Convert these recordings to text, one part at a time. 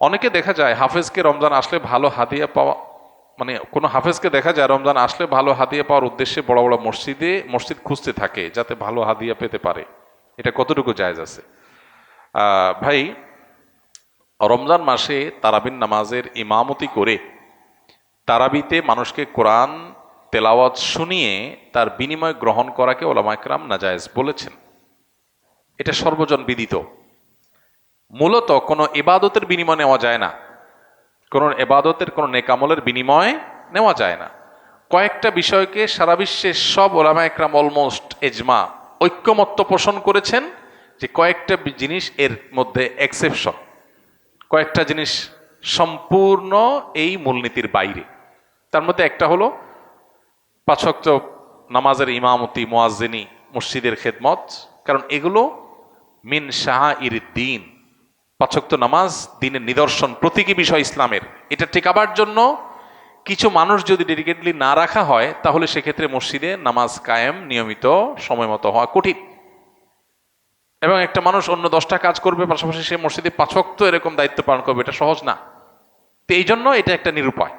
অনেকে দেখা যায় হাফেজকে রমজান আসলে ভালো হাদিয়া পাওয়া মানে কোনো হাফেজকে দেখা যায় রমজান আসলে ভালো হাদিয়া পাওয়ার উদ্দেশ্যে বড় বড় মসজিদে, মসজিদ খুঁজতে থাকে যাতে ভালো হাদিয়া পেতে পারে। এটা কতটুকু জায়জ আছে? ভাই, রমজান মাসে তারাবিন নামাজের ইমামতি করে তারাবিতে মানুষকে কোরআন তেলাওয়াত শুনিয়ে তার বিনিময় গ্রহণ করাকে ওলামাইকরাম নাজায়েজ বলেছেন। এটা সর্বজন বিদিত। মূলত কোনো ইবাদতের বিনিময় নেওয়া যায় না। কোনো এবাদতের কোনো নেকামলের বিনিময় নেওয়া যায় না। কয়েকটা বিষয়কে সারা বিশ্বের সব ওলামা একরাম অলমোস্ট এজমা ঐক্যমত্য পোষণ করেছেন যে কয়েকটা জিনিস এর মধ্যে এক্সেপশন। কয়েকটা জিনিস সম্পূর্ণ এই মূলনীতির বাইরে। তার মধ্যে একটা হলো পাঁচক্ত নামাজের ইমামতি, মোয়াজ্জিনী, মসজিদের খেদমত, কারণ এগুলো মিন শাহ ইর দিন পাঁচক্ত নামাজ, দিনের নিদর্শন, প্রতীকী বিষয় ইসলামের। এটা টেকাবার জন্য কিছু মানুষ যদি ডেডিকেটলি না রাখা হয়, তাহলে সেক্ষেত্রে মসজিদে নামাজ কায়েম নিয়মিত সময় মতো হওয়া কঠিন। এবং একটা মানুষ অন্য দশটা কাজ করবে, পাশাপাশি সে মসজিদে পাঁচক্ত এরকম দায়িত্ব পালন করবে, এটা সহজ না। তো এই জন্য এটা একটা নিরুপায়।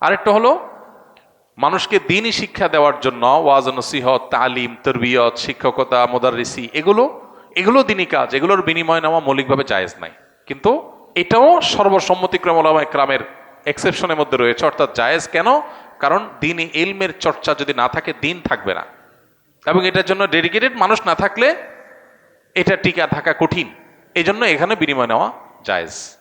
আরেকটা হলো, মানুষকে দিনই শিক্ষা দেওয়ার জন্য ওয়াজ, নসিহত, তালিম, তরবিয়ত, শিক্ষকতা মোদারিসি এগুলো এগুলো দিনই কাজ, এগুলোর বিনিময় নেওয়া মৌলিকভাবে জায়েজ নাই। কিন্তু এটাও সর্বসম্মতিক্রম ওলামা একরামের এক্সেপশনের মধ্যে রয়েছে, অর্থাৎ জায়েজ কেন? কারণ দিনই ইলমের চর্চা যদি না থাকে, দিন থাকবে না। এবং এটার জন্য ডেডিকেটেড মানুষ না থাকলে এটা টিকা থাকা কঠিন। এই জন্য এখানে বিনিময় নেওয়া জায়েজ।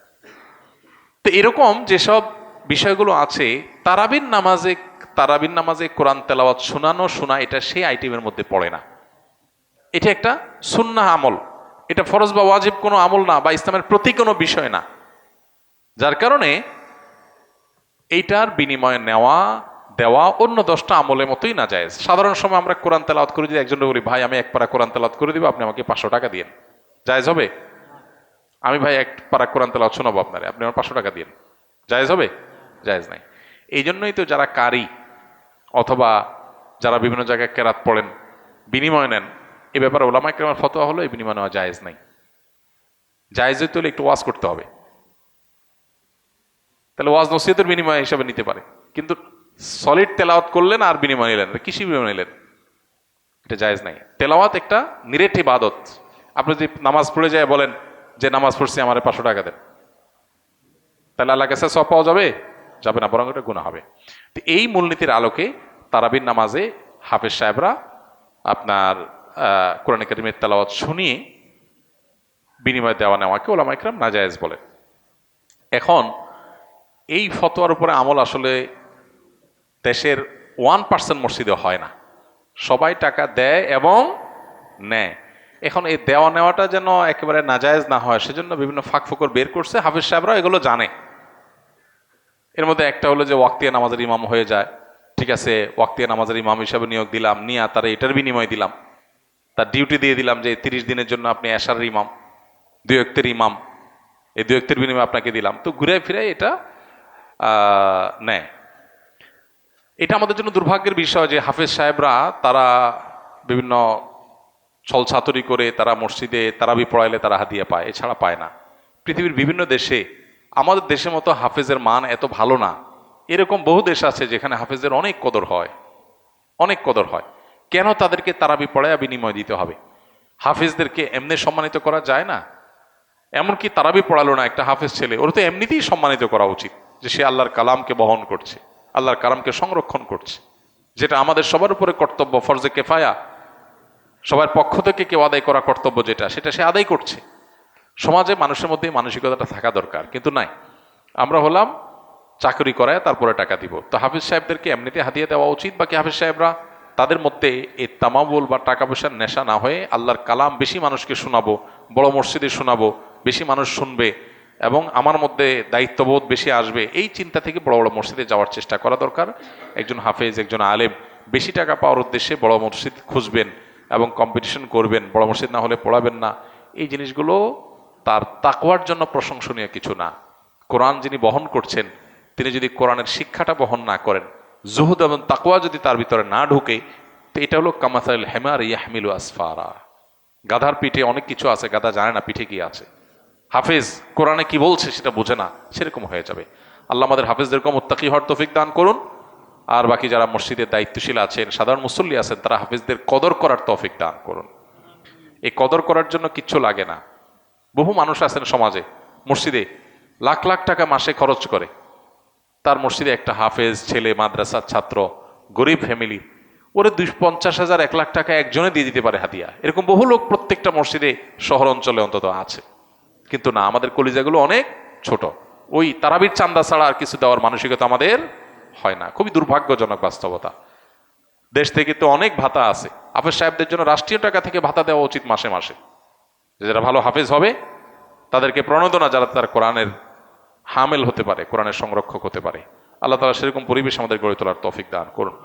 তো এরকম যেসব বিষয়গুলো আছে, তারাবিন নামাজে তারাবিন নামাজে কোরআন তেলাওয়াত শোনানো, শোনা, এটা সেই আইটেমের মধ্যে পড়ে না। এটা একটা সুন্নাহ আমল। এটা ফরজ বা ওয়াজিব কোনো আমল না বা ইসলামের প্রতি কোনো বিষয় না। যার কারণে এইটার বিনিময়ে নেওয়া, দেওয়া অন্য দশটা আমলের মতোই না যায় সাধারণ সময় আমরা কোরআন তেলাওয়াত করে দিই, একজন বলি, ভাই, আমি এক পারা কোরআন তেলাওয়াত করে দিব, আপনি আমাকে পাঁচশো টাকা দিন জায়েজ হবে? আমি, ভাই, এক পারা কোরআন তেলাওয়াত শোনাবো আপনারে, আপনি আমার পাঁচশো টাকা দিন জায়েজ হবে? জায়েজ নাই। এই জন্যই তো যারা কারি অথবা যারা বিভিন্ন জায়গায় কেরাত পড়েন, বিনিময় নেন এ ব্যাপারে ওলামা কেরামের ফতোয়া হলো এই বিনিময় নেওয়া জায়েজ নাই। জায়েজ হইতে হলে একটু ওয়াজ করতে হবে। তাহলে ওয়াজ নসিহতের বিনিময় হিসাবে নিতে পারে। কিন্তু সলিড তেলাওয়াত করলেন আর বিনিময় নিলেন কৃষি বিনিময় নিলেন? এটা জায়েজ নাই। তেলাওয়াত একটা নিরেট ইবাদত। আপনি যদি নামাজ পড়ে যায় বলেন যে, নামাজ পড়ছি, আমার পাঁচশো টাকা দেন। তাহলে আল্লাহ কাছে সব পাওয়া যাবে? যাবে না, বরং এটা গুণা হবে। তো এই মূলনীতির আলোকে তারাবির নামাজে হাফেজ সাহেবরা আপনার কোরআন একাডেমির তালাওয়াত শুনিয়ে বিনিময় দেওয়া নেওয়াকে ওলামা ইকরাম নাজায়েজ বলে এখন এই ফতোয়ার উপরে আমল আসলে দেশের ওয়ান পার্সেন্ট মসজিদে হয় না। সবাই টাকা দেয় এবং নেয়। এখন এই দেওয়া নেওয়াটা যেন একেবারে নাজায়েজ না হয়, সেজন্য বিভিন্ন ফাঁক ফোকর বের করছে। হাফিজ সাহেবরা এগুলো জানে। এর মধ্যে একটা হলো যে ওয়াক্তিয়া নামাজের ইমাম হয়ে যায়। ঠিক আছে, ওয়াক্তিয়া নামাজের ইমাম হিসাবে নিয়োগ দিলাম, নিয়ে তারা এটার বিনিময় দিলাম। তার ডিউটি দিয়ে দিলাম যে তিরিশ দিনের জন্য আপনি এশার ইমাম দুই অক্তের ইমাম, এই দুই অক্তের বিনিময়ে আপনাকে দিলাম। তো ঘুরে ফিরে এটা নেয়। এটা আমাদের জন্য দুর্ভাগ্যের বিষয় যে হাফেজ সাহেবরা তারা বিভিন্ন ছলছাতুরি করে তারা মসজিদে তারাবি পড়াইলে তারা হাদিয়া পায়, এছাড়া পায় না। পৃথিবীর বিভিন্ন দেশে, আমাদের দেশের মতো হাফেজের মান এত ভালো না। এরকম বহু দেশ আছে যেখানে হাফেজের অনেক কদর হয়, অনেক কদর হয়। কেন তাদেরকে তারাবি পড়ায় বিনিময় দিতে হবে? হাফেজদেরকে এমনি সম্মানিত করা যায় না? এমনকি তারাবি পড়ালো না একটা হাফেজ ছেলে, ওর তো এমনিতেই সম্মানিত করা উচিত যে সে আল্লাহর কালামকে বহন করছে, আল্লাহর কালামকে সংরক্ষণ করছে, যেটা আমাদের সবার উপরে কর্তব্য, ফরজে কেফায়া। সবার পক্ষ থেকে কেউ আদায় করা কর্তব্য যেটা, সেটা সে আদায় করছে। সমাজে মানুষের মধ্যে মানসিকতাটা থাকা দরকার, কিন্তু নাই। আমরা হলাম চাকরি করায় তারপরে টাকা দিব। তো হাফিজ সাহেবদেরকে এমনিতে হাতিয়ে দেওয়া উচিত, বাকি হাফিজ সাহেবরা তাদের মধ্যে এই তামাবুল বা টাকা পয়সার নেশা না হয়ে আল্লাহর কালাম বেশি মানুষকে শোনাবো, বড় মসজিদে শোনাবো, বেশি মানুষ শুনবে এবং আমার মধ্যে দায়িত্ববোধ বেশি আসবে। এই চিন্তা থেকে বড় বড় মসজিদে যাওয়ার চেষ্টা করা দরকার। একজন হাফেজ, একজন আলেম বেশি টাকা পাওয়ার উদ্দেশ্যে বড় মসজিদ খুঁজবেন এবং কম্পিটিশন করবেন, বড় মসজিদ না হলে পড়াবেন না। এই জিনিসগুলো তার তাকওয়ার জন্য প্রশংসনীয় কিছু না। কোরআন যিনি বহন করছেন, তিনি যদি কোরআনের শিক্ষাটা বহন না করেন জুহুদ এবং তাকওয়া যদি তার ভিতরে না ঢুকে, তো এটা হলো কামাসাইল হেমার ইয়াহমিলু আসফারা। গাধার পিঠে অনেক কিছু আছে, গাধা জানে না পিঠে কি আছে। হাফেজ কোরআনে কি বলছে সেটা বোঝে না, সেরকম হয়ে যাবে। আল্লাহ আমাদের হাফেজদেরকে মোত্তাকি হওয়ার তৌফিক দান করুন। আর বাকি যারা মসজিদের দায়িত্বশীল আছেন, সাধারণ মুসল্লি আছেন, তারা হাফেজদের কদর করার তৌফিক দান করুন। এই কদর করার জন্য কিচ্ছু লাগে না। বহু মানুষ আছেন সমাজে, মসজিদে, লাখ লাখ টাকা মাসে খরচ করে। তার মসজিদে একটা হাফেজ, ছেলে, মাদ্রাসার ছাত্র, গরিব ফ্যামিলি ওরে দুই পঞ্চাশ হাজার, এক লাখ টাকা একজনে দিয়ে দিতে পারে হাতিয়া। এরকম বহু লোক প্রত্যেকটা মসজিদে শহর অঞ্চলে অন্তত আছে। কিন্তু না, আমাদের কলিজাগুলো অনেক ছোট। ওই তারাবির চান্দা ছাড়া আর কিছু দেওয়ার মানসিকতা আমাদের হয় না। খুবই দুর্ভাগ্যজনক বাস্তবতা। দেশ থেকে তো অনেক ভাতা আছে। হাফেজ সাহেবদের জন্য রাষ্ট্রীয় টাকা থেকে ভাতা দেওয়া উচিত মাসে মাসে। যারা ভালো হাফেজ হবে, তাদেরকে প্রণোদনা যারা তার কোরআনের হামেল হতে পারে, কোরআনের সংরক্ষক হতে পারে। আল্লাহ তালা সেরকম পরিবেশ আমাদের গড়ে তোলার তফিক দান করুন।